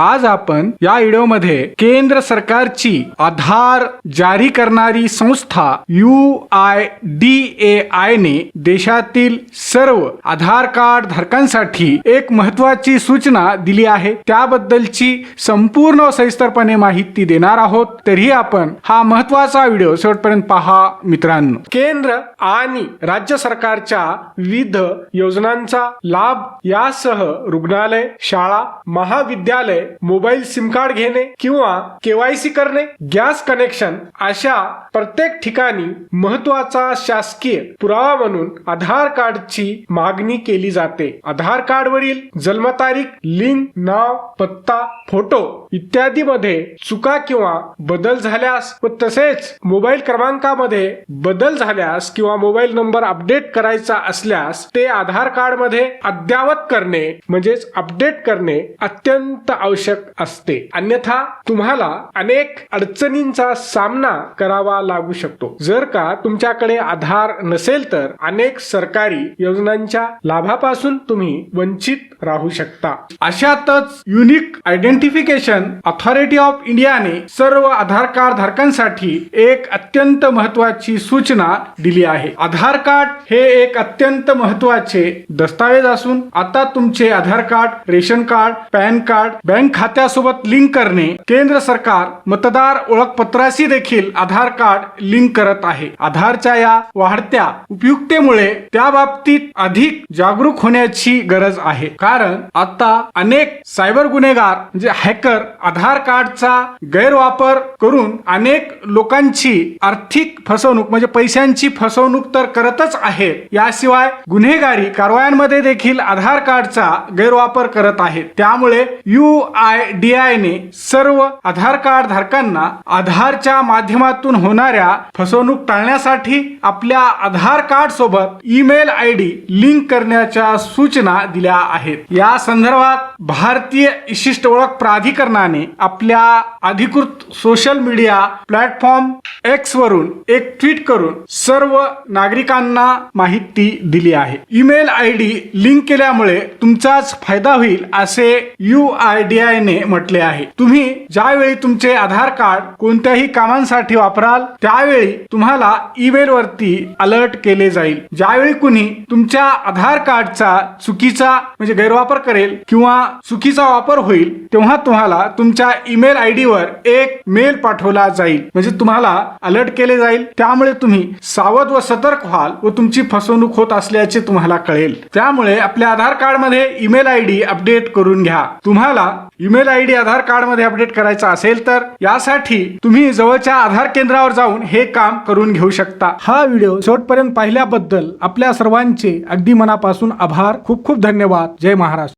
आज आपण या व्हिडिओमध्ये केंद्र सरकारची आधार जारी करणारी संस्था U I D A I ने देशातील सर्व आधार कार्ड धारकांसाठी एक महत्वाची सूचना दिली आहे. त्याबद्दलची संपूर्ण सविस्तरपणे माहिती देणार आहोत. तरीही आपण हा महत्त्वाचा व्हिडिओ शेवटपर्यंत पहा मित्रांनो. केंद्र आणि राज्य सरकारच्या विविध योजनांचा लाभ यासह रुग्णालय शाळा महाविद्यालय मोबाईल सिम कार्ड घेणे किंवा केवायसी करणे गॅस कनेक्शन अशा प्रत्येक ठिकाणी महत्त्वाचा शासकीय पुरावा म्हणून आधार कार्डची मागणी केली जाते. आधार कार्ड वरील जन्मतारीख लिंक नाव पत्ता फोटो इत्यादी मध्ये चुका किंवा बदल झाल्यास व तसेच मोबाईल क्रमांकामध्ये बदल झाल्यास किंवा मोबाईल नंबर अपडेट करायचा असल्यास ते आधार कार्डमध्ये अद्ययावत करणे म्हणजेच अपडेट करणे अत्यंत आवश्यक असते. अन्यथा तुम्हाला अनेक अडचणींचा सामना करावा लागू शकतो. जर का तुमच्याकडे आधार नसेल तर अनेक सरकारी योजनांच्या लाभापासून तुम्ही वंचित राहू शकता. अशातच युनिक आयडेंटिफिकेशन अथॉरिटी ऑफ इंडियाने सर्व आधार कार्ड धारकांसाठी एक अत्यंत महत्वाची सूचना दिली आहे. आधार कार्ड हे एक अत्यंत महत्त्वाचे दस्तावेज असून आता तुमचे Aadhaar card ration card PAN card bank bank खात्यासोबत link करणे केंद्र सरकार मतदार ओळखपत्राशी देखील आधार कार्ड लिंक करत आहे. आधारच्या या वाढत्या उपयुक्तेमुळे त्या बाबतीत अधिक जागरूक होण्याची गरज आहे. कारण आता अनेक सायबर गुन्हेगार म्हणजे हॅकर आधार कार्डचा गैरवापर करून अनेक लोकांची आर्थिक फसवणूक म्हणजे पैशांची फसवणूक तर करतच आहेत. याशिवाय गुन्हेगारी कारवायांमध्ये देखील आधार कार्डचा गैरवापर करत आहेत. त्यामुळे यू आय डी आय ने सर्व आधार कार्ड धारकांना आधारच्या माध्यमातून होणाऱ्या फसवणूक टाळण्यासाठी आपल्या आधार कार्ड सोबत ईमेल आय डी लिंक करण्याच्या सूचना दिल्या आहेत. या संदर्भात भारतीय विशिष्ट ओळख प्राधिकरणाने आपल्या अधिकृत सोशल मीडिया प्लॅटफॉर्म एक्स वरून एक ट्विट करून सर्व नागरिकांना माहिती दिली आहे. ईमेल आय डी लिंक केल्यामुळे तुमचाच फायदा होईल असे यू आय डी पर्यायने म्हटले आहे. तुम्ही ज्यावेळी तुमचे आधार कार्ड कोणत्याही कामांसाठी वापराल त्यावेळी तुम्हाला ईमेल वरती अलर्ट केले जाईल. ज्यावेळी कुणी तुमच्या आधार कार्डचा चुकीचा म्हणजे गैरवापर करेल किंवा चुकीचा वापर होईल तेव्हा तुम्हाला तुमच्या ईमेल आय डी वर एक मेल पाठवला जाईल. म्हणजे तुम्हाला अलर्ट केले जाईल. त्यामुळे तुम्ही सावध व सतर्क व्हाल व तुमची फसवणूक होत असल्याचे तुम्हाला कळेल. त्यामुळे आपल्या आधार कार्डमध्ये ईमेल आय डी अपडेट करून घ्या. तुम्हाला ईमेल आय डी आधार कार्डमध्ये अपडेट करायचा असेल तर यासाठी तुम्ही जवळच्या आधार केंद्रावर जाऊन हे काम करून घेऊ शकता. हा व्हिडिओ शेवटपर्यंत पाहिल्याबद्दल आपल्या सर्वांचे अगदी मनापासून आभार. खूप खूप धन्यवाद. जय महाराष्ट्र.